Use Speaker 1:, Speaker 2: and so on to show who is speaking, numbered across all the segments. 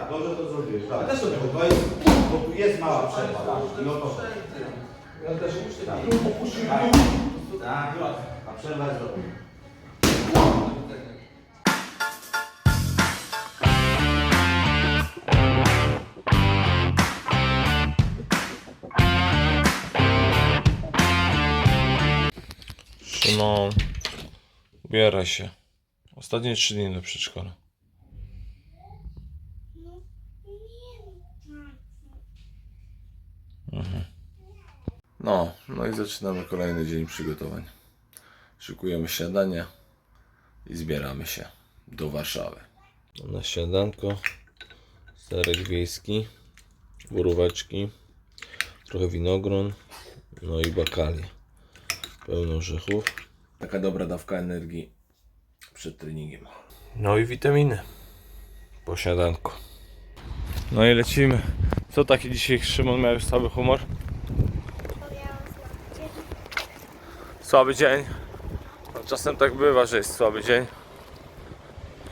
Speaker 1: tak, dobrze to zrobiłeś. Tak.
Speaker 2: Też to
Speaker 1: bo, to jest, bo tu jest mała przerwa. I o to.
Speaker 2: Ja też muszę
Speaker 1: Tak. Tak, a przerwa jest dobra.
Speaker 3: Szymon, ubieraj się. Ostatnie trzy dni do przedszkola. No, no i zaczynamy kolejny dzień przygotowań. Szykujemy śniadanie i zbieramy się do Warszawy. Na śniadanko serek wiejski, boróweczki, trochę winogron, no i bakalie pełno orzechów. Taka dobra dawka energii przed treningiem. No i witaminy po śniadanku. No i lecimy. Co taki dzisiaj Szymon miał już słaby humor? Słaby dzień. Czasem tak bywa, że jest słaby dzień.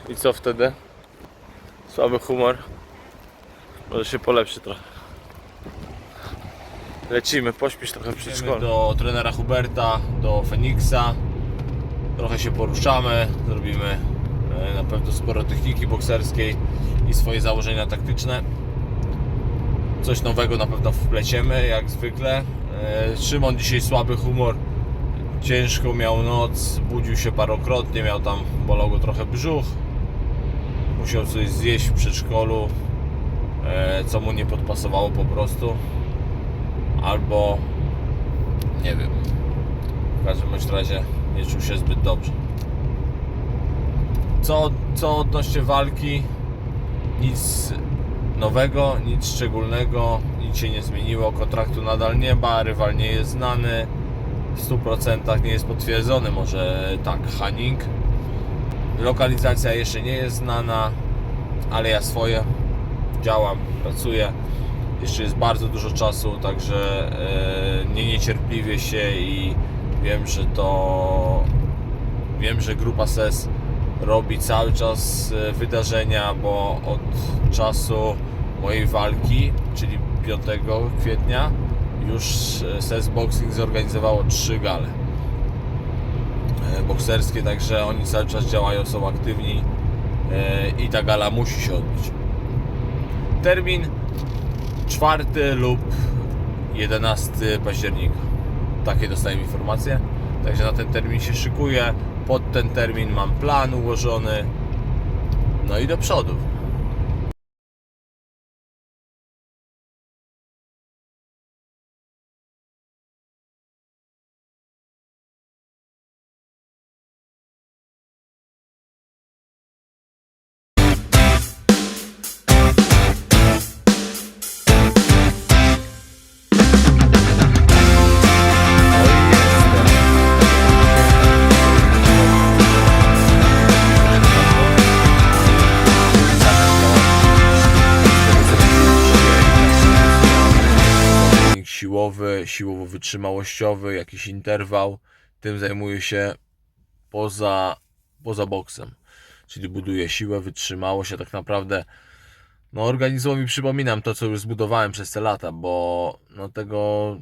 Speaker 3: I co wtedy? Słaby humor. Może się polepszy trochę. Lecimy, pośpisz trochę w przedszkolu. Do trenera Huberta, do Feniksa. Trochę się poruszamy, zrobimy e, na pewno sporo techniki bokserskiej i swoje założenia taktyczne. Coś nowego na pewno wpleciemy, jak zwykle. E, Szymon dzisiaj słaby humor. Ciężko miał noc, budził się parokrotnie, miał tam, bolał go trochę brzuch. Musiał coś zjeść w przedszkolu, e, co mu nie podpasowało po prostu albo nie wiem. W każdym razie nie czuł się zbyt dobrze. Co, co odnośnie walki? Nic nowego, nic szczególnego, nic się nie zmieniło. Kontraktu nadal nie ma, rywal nie jest znany. W 100% nie jest potwierdzony, może tak, Hanning. Lokalizacja jeszcze nie jest znana, ale ja swoje działam, pracuję. Jeszcze jest bardzo dużo czasu, także e, nie niecierpliwię się i wiem, że to wiem, że grupa SES robi cały czas e, wydarzenia, bo od czasu mojej walki, czyli 5 kwietnia, już SES Boxing zorganizowało trzy gale e, bokserskie, także oni cały czas działają, są aktywni e, i ta gala musi się odbyć. Termin 4 lub 11 października. Takie dostałem informacje. Także na ten termin się szykuję. Pod ten termin mam plan ułożony. No i do przodu. Siłowy, siłowo-wytrzymałościowy, jakiś interwał. Tym zajmuję się poza, poza boksem. Czyli buduję siłę, wytrzymałość, a tak naprawdę no organizmowi przypominam to, co już zbudowałem przez te lata, bo no tego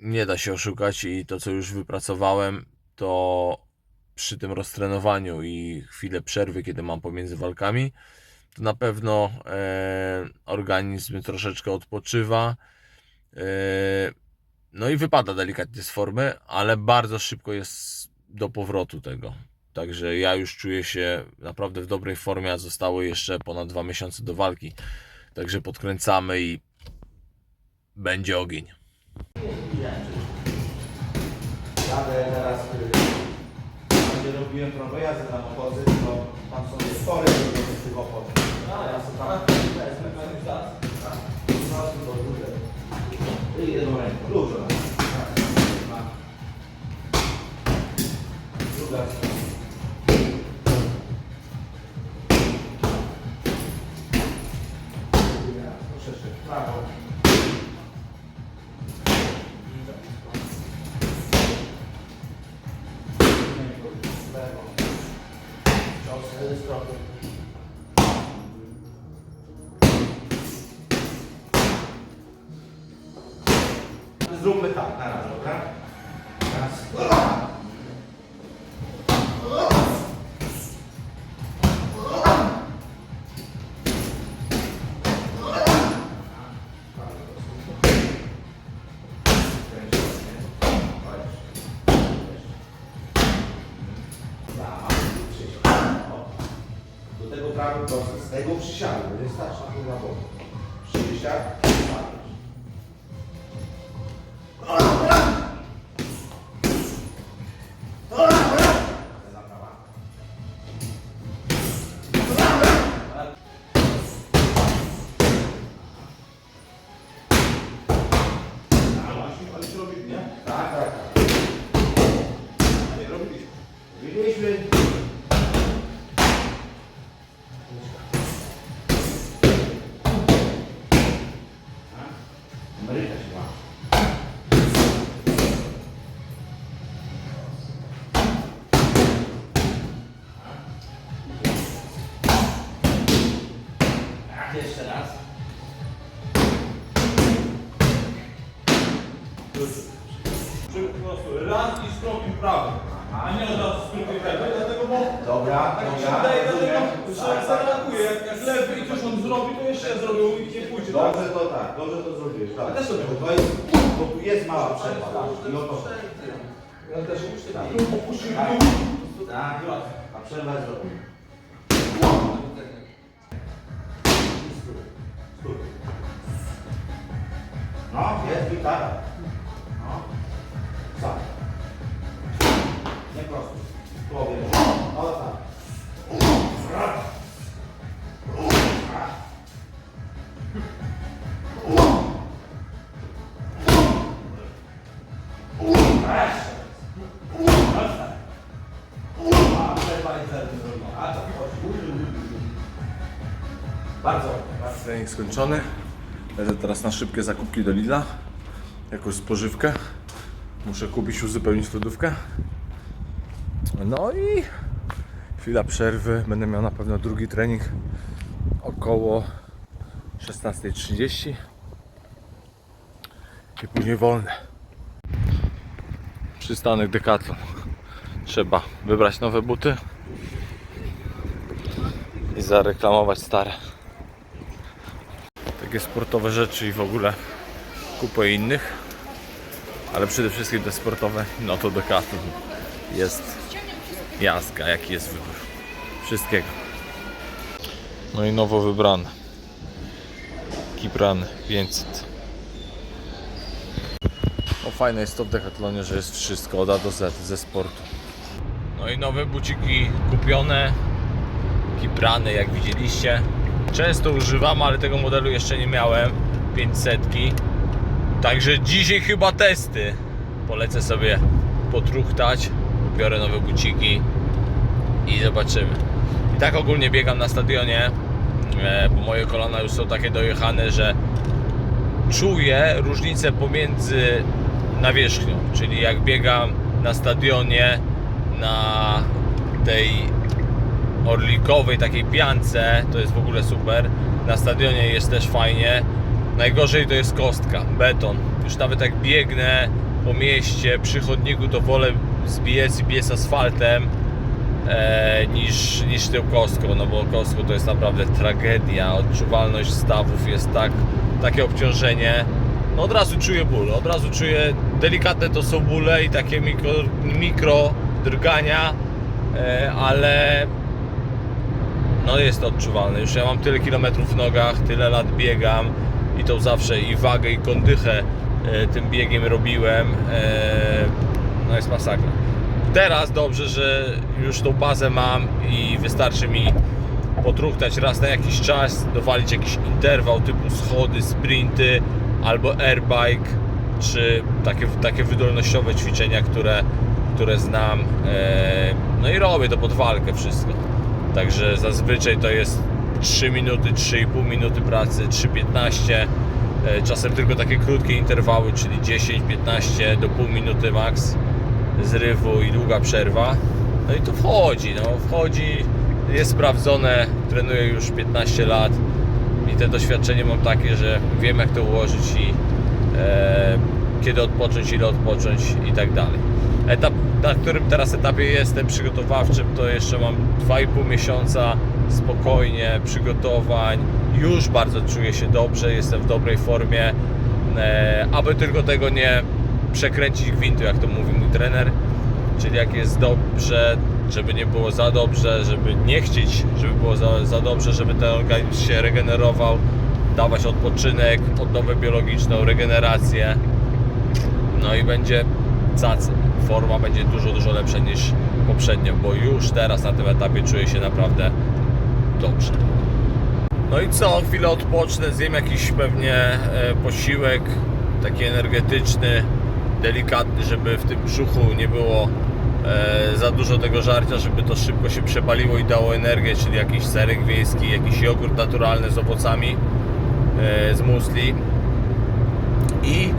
Speaker 3: nie da się oszukać i to, co już wypracowałem, to przy tym roztrenowaniu i chwilę przerwy, kiedy mam pomiędzy walkami, to na pewno e, organizm troszeczkę odpoczywa. Yy, No i wypada delikatnie z formy, ale bardzo szybko jest do powrotu tego. Także ja już czuję się naprawdę w dobrej formie, a zostało jeszcze ponad dwa miesiące do walki. Także podkręcamy i będzie ogień.
Speaker 1: Jadę teraz, y, gdzie robiłem prowojazdy na obozy, to tam są spory z tych opon. Teraz to tam I jedną ręką, dużo. Tak. Druga. W prawo. W lewo. Cios z kroku. Zróbmy tak, na raz, dobra? Raz. Do tego prawy prosty, z tego przysiadu, będzie tym na boku. Przysiad, Robiliśmy. Ameryka się ma. Jeszcze raz.
Speaker 2: Po prostu raz i skrokiem prawy, a nie od razu lewy, dlatego bo
Speaker 1: Dobra,
Speaker 2: tak mi się
Speaker 1: dobra.
Speaker 2: wydaje, dlatego,
Speaker 1: rozumiem.
Speaker 2: że
Speaker 1: Tak,
Speaker 2: jak
Speaker 1: tak.
Speaker 2: lewy i coś on zrobi, to jeszcze zrobił i nie pójdzie. tak?
Speaker 1: Dobrze to tak, dobrze to zrobiłeś. Tak.
Speaker 2: Też to
Speaker 1: Bo to jest, bo tu jest mała przerwa. tak? I o to.
Speaker 2: Ja też uczty
Speaker 1: Tak.
Speaker 2: i opuścił
Speaker 1: Tak.
Speaker 2: dół.
Speaker 1: Tak, a przerwa jest zrobiona. Stój. No, jest gitara. No. Sam. Prosto. Powiem. O tak. Bardzo.
Speaker 3: Trening skończony. Lecę teraz na szybkie zakupki do Lidla. Jakąś spożywkę. Muszę kupić, uzupełnić lodówkę. No i chwila przerwy. Będę miał na pewno drugi trening około 16.30 i później wolny. Przystanek Decathlon. Trzeba wybrać nowe buty i zareklamować stare takie sportowe rzeczy i w ogóle kupę innych. Ale przede wszystkim te sportowe, no to Decathlon. Jest jazga, jaki jest wybór. Wszystkiego. No i nowo wybrane. Kipran 500. No fajne jest to w Decathlonie, że jest wszystko od A do Z ze sportu. No i nowe buciki kupione. Kiprany jak widzieliście. Często używam, ale tego modelu jeszcze nie miałem. 500. Także dzisiaj chyba testy. Polecę sobie potruchtać. Biorę nowe buciki i zobaczymy. I tak ogólnie biegam na stadionie, e, bo moje kolana już są takie dojechane, że czuję różnicę pomiędzy nawierzchnią, czyli jak biegam na stadionie na tej orlikowej takiej piance, to jest w ogóle super. Na stadionie jest też fajnie. Najgorzej to jest kostka, beton. Już nawet jak biegnę po mieście, przy chodniku, to wolę zbijać i biec asfaltem e, niż, niż tą kostką, no bo kostką to jest naprawdę tragedia. Odczuwalność stawów jest tak, takie obciążenie. No od razu czuję ból, od razu czuję delikatne to są bóle i takie mikro, mikro drgania, e, ale no jest to odczuwalne. Już ja mam tyle kilometrów w nogach, tyle lat biegam i to zawsze i wagę i kondychę e, tym biegiem robiłem. E, no jest masakra. Teraz dobrze, że już tą bazę mam i wystarczy mi potruchtać raz na jakiś czas, dowalić jakiś interwał typu schody, sprinty albo airbike, czy takie, takie wydolnościowe ćwiczenia, które, które znam. E, No i robię to pod walkę wszystko. Także zazwyczaj to jest 3 minuty, 3,5 minuty pracy, 3,15. E, Czasem tylko takie krótkie interwały, czyli 10-15 do pół minuty max zrywu i długa przerwa. No i to wchodzi, no wchodzi, jest sprawdzone, trenuję już 15 lat i te doświadczenie mam takie, że wiem jak to ułożyć i e, kiedy odpocząć, ile odpocząć i tak dalej. Etap, na którym teraz etapie jestem przygotowawczym, to jeszcze mam 2,5 miesiąca spokojnie przygotowań. Już bardzo czuję się dobrze, jestem w dobrej formie, e, aby tylko tego nie przekręcić gwintu, jak to mówi mój trener. Czyli jak jest dobrze, żeby nie było za dobrze, żeby nie chcieć, żeby było za, za dobrze, żeby ten organizm się regenerował, dawać odpoczynek, odnowę biologiczną, regenerację. No i będzie cacy. Forma będzie dużo, dużo lepsza niż poprzednio, bo już teraz na tym etapie czuję się naprawdę dobrze. No i co, chwilę odpocznę, zjem jakiś pewnie e, posiłek, taki energetyczny, delikatny, żeby w tym brzuchu nie było e, za dużo tego żarcia, żeby to szybko się przepaliło i dało energię, czyli jakiś serek wiejski, jakiś jogurt naturalny z owocami, e, z musli i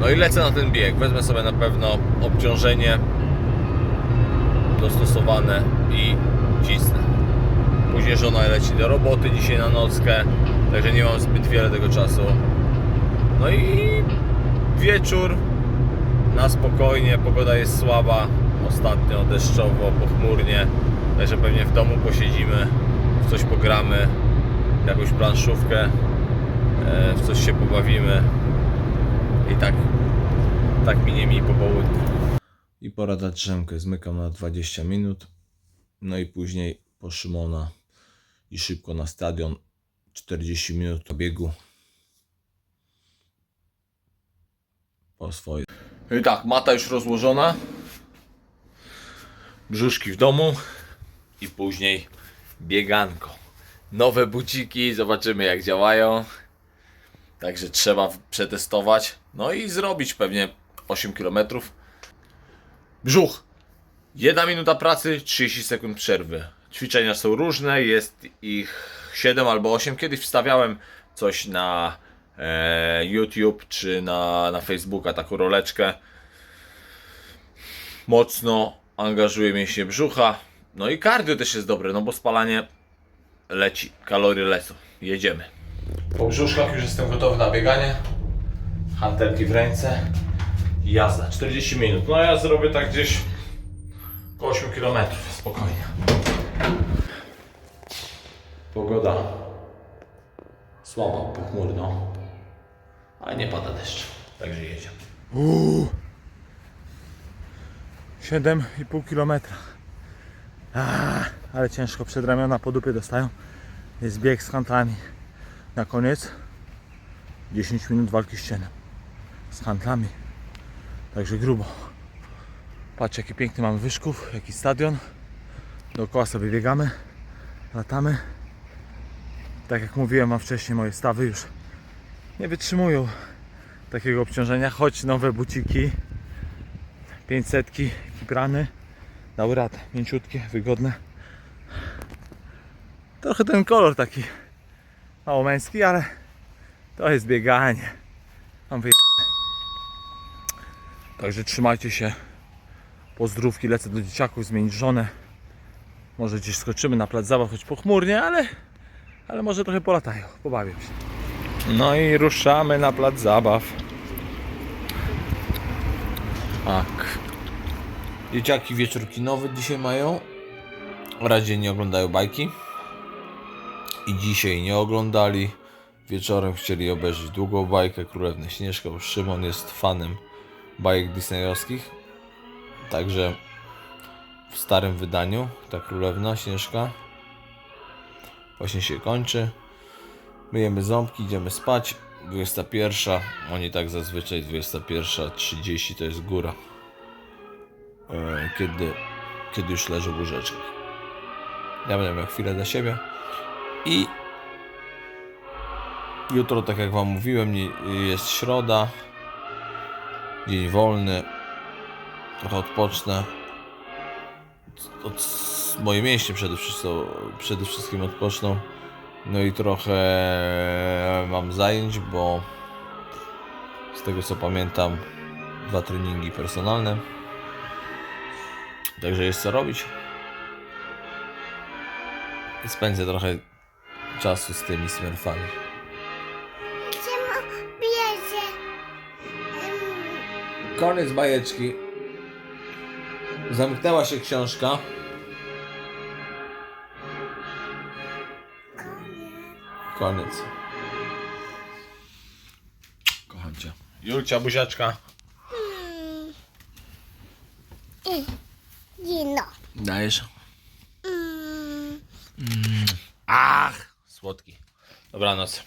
Speaker 3: no i lecę na ten bieg. Wezmę sobie na pewno obciążenie dostosowane i cisnę. Później żona leci do roboty dzisiaj na nockę, także nie mam zbyt wiele tego czasu. No i wieczór na spokojnie, pogoda jest słaba, ostatnio deszczowo, pochmurnie, także pewnie w domu posiedzimy, w coś pogramy, jakąś planszówkę, e, w coś się pobawimy i tak, tak minie mi po południu. I pora dać drzemkę, zmykam na 20 minut, no i później po Szymona i szybko na stadion, 40 minut do biegu. Po swoje. I tak, mata już rozłożona. Brzuszki w domu. I później bieganko. Nowe buciki, zobaczymy jak działają. Także trzeba przetestować. No i zrobić pewnie 8 km. Brzuch. Jedna minuta pracy, 30 sekund przerwy. Ćwiczenia są różne, jest ich 7 albo 8. Kiedyś wstawiałem coś na YouTube czy na, na Facebooka, taką roleczkę. Mocno angażuje mięśnie brzucha. No i cardio też jest dobre, no bo spalanie leci, kalorie lecą. Jedziemy. Po brzuszkach już jestem gotowy na bieganie. Hantelki w ręce. Jazda, 40 minut. No ja zrobię tak gdzieś Około 8 km, spokojnie. Pogoda słaba, pochmurno, ale nie pada deszcz, także jedziemy.
Speaker 4: 7,5 km. Ale ciężko przedramiona po dupie dostają. Jest bieg z handlami. Na koniec 10 minut walki z. Z handlami. Także grubo. Patrz jaki piękny mamy wyszków, jaki stadion. Dookoła sobie biegamy, latamy. Tak jak mówiłem wam wcześniej, moje stawy już nie wytrzymują takiego obciążenia, choć nowe buciki 500 kiprany dały radę, mięciutkie, wygodne. Trochę ten kolor taki mało męski, ale to jest bieganie. Mam wyje... Także trzymajcie się. Pozdrówki, lecę do dzieciaków zmienić żonę. Może gdzieś skoczymy na plac zabaw, choć pochmurnie, ale, ale może trochę polatają, pobawię się.
Speaker 3: No i ruszamy na plac zabaw. Tak. Dzieciaki wieczór kinowy dzisiaj mają. Radzie nie oglądają bajki. I dzisiaj nie oglądali. Wieczorem chcieli obejrzeć długą bajkę Królewny Śnieżka, bo Szymon jest fanem bajek disneyowskich. Także w starym wydaniu ta Królewna Śnieżka właśnie się kończy. Myjemy ząbki, idziemy spać. 21. Oni tak zazwyczaj 21.30 to jest góra. E, Kiedy, kiedy już leżą w łóżeczkach. Ja będę miał chwilę dla siebie. I jutro, tak jak Wam mówiłem, jest środa. Dzień wolny. Trochę odpocznę. Od, moje mięśnie przede wszystkim, przede wszystkim odpoczną. No i trochę mam zajęć, bo z tego co pamiętam, dwa treningi personalne. Także jest co robić. I spędzę trochę czasu z tymi smurfami.
Speaker 5: Czemu bierze
Speaker 3: Koniec bajeczki. Zamknęła się książka. Koniec. Kocham cię. Julcia, buziaczka.
Speaker 5: Dino.
Speaker 3: Dajesz?
Speaker 5: Mm.
Speaker 3: Ach, słodki. Dobranoc.